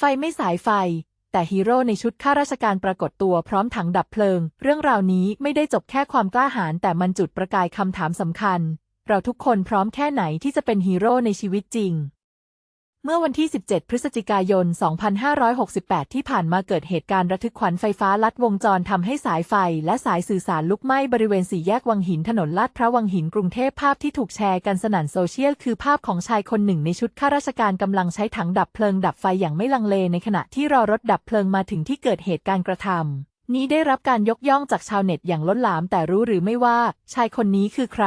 ไฟไม่สายไฟ แต่ฮีโร่ในชุดข้าราชการปรากฏตัวพร้อมถังดับเพลิง เรื่องราวนี้ไม่ได้จบแค่ความกล้าหาญแต่มันจุดประกายคำถามสำคัญ เราทุกคนพร้อมแค่ไหนที่จะเป็นฮีโร่ในชีวิตจริง เมื่อวันที่ 17 พฤศจิกายน 2568 ที่ผ่านมาเกิดเหตุการณ์ระทึกขวัญไฟฟ้าลัดวงจรทำให้สายไฟและสายสื่อสารลุกไหม้บริเวณสี่แยกวังหินถนนลาดพร้าววังหินกรุงเทพภาพที่ถูกแชร์กันสนั่นโซเชียลคือภาพของชายคนหนึ่งในชุดข้าราชการกำลังใช้ถังดับเพลิงดับไฟอย่างไม่ลังเลในขณะที่รอรถดับเพลิงมาถึงที่เกิดเหตุการณ์กระทำนี้ได้รับการยกย่องจากชาวเน็ตอย่างล้นหลามแต่รู้หรือไม่ว่าชายคนนี้คือใคร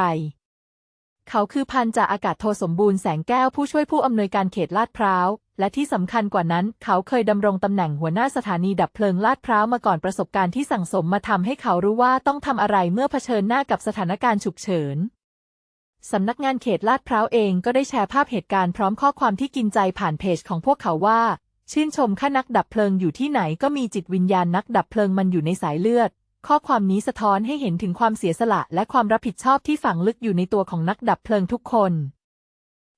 เขาคือพันจ่าอากาศโทสมบูรณ์แสงแก้วผู้ช่วยผู้อำนวยการเขตลาดพร้าว และที่สำคัญกว่านั้น เขาเคยดำรงตำแหน่งหัวหน้าสถานีดับเพลิงลาดพร้าวมาก่อนประสบการณ์ที่สั่งสมมาทำให้เขารู้ว่าต้องทำอะไรเมื่อเผชิญหน้ากับสถานการณ์ฉุกเฉินสำนักงานเขตลาดพร้าวเองก็ได้แชร์ภาพเหตุการณ์พร้อมข้อความที่กินใจผ่านเพจของพวกเขาว่า ชื่นชมข้านักดับเพลิงอยู่ที่ไหนก็มีจิตวิญญาณนักดับเพลิงมันอยู่ในสายเลือด ข้อความนี้สะท้อนให้เห็นถึงความเสียสละและความรับผิดชอบที่ฝังลึกอยู่ในตัวของนักดับเพลิงทุกคน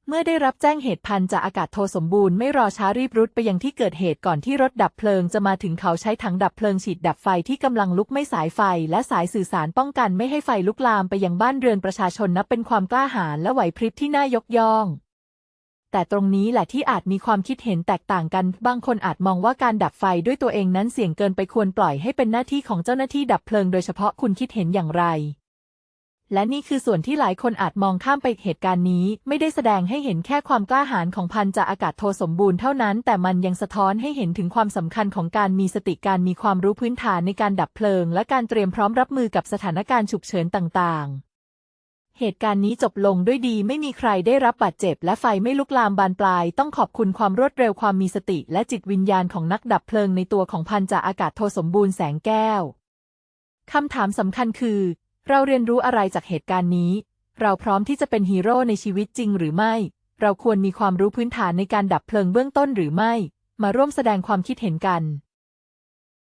เมื่อได้รับแจ้งเหตุพันจากอากาศโทสมบูรณ์ไม่รอช้ารีบรุดไปยังที่เกิดเหตุก่อนที่รถดับเพลิงจะมาถึงเขาใช้ถังดับเพลิงฉีดดับไฟที่กำลังลุกไม่สายไฟ และสายสื่อสารป้องกันไม่ให้ไฟลุกลามไปยังบ้านเรือนประชาชนนับเป็นความกล้าหาญและไหวพริบที่น่ายกย่อง แต่ตรงนี้แหละที่อาจมีความคิดเห็นแตกต่างกัน บางคนอาจมองว่าการดับไฟด้วยตัวเองนั้นเสี่ยงเกินไปควรปล่อยให้เป็นหน้าที่ของเจ้าหน้าที่ดับเพลิงโดยเฉพาะคุณคิดเห็นอย่างไร และนี่คือส่วนที่หลายคนอาจมองข้ามไปเหตุการณ์นี้ ไม่ได้แสดงให้เห็นแค่ความกล้าหาญของพันจ่าอากาศโทสมบูรณ์เท่านั้น แต่มันยังสะท้อนให้เห็นถึงความสำคัญของการมีสติการมีความรู้พื้นฐานในการดับเพลิง และการเตรียมพร้อมรับมือกับสถานการณ์ฉุกเฉินต่างๆ เหตุการณ์นี้จบลงด้วยดีไม่มีใครได้รับบาดเจ็บ และไฟไม่ลุกลามบานปลาย ต้องขอบคุณความรวดเร็วความมีสติ และจิตวิญญาณของนักดับเพลิงในตัวของพันจ่าอากาศโทสมบูรณ์แสงแก้ว คำถามสำคัญคือ เราเรียนรู้อะไรจากเหตุการณ์นี้ เราพร้อมที่จะเป็นฮีโร่ในชีวิตจริงหรือไม่ เราควรมีความรู้พื้นฐานในการดับเพลิงเบื้องต้นหรือไม่ มาร่วมแสดงความคิดเห็นกัน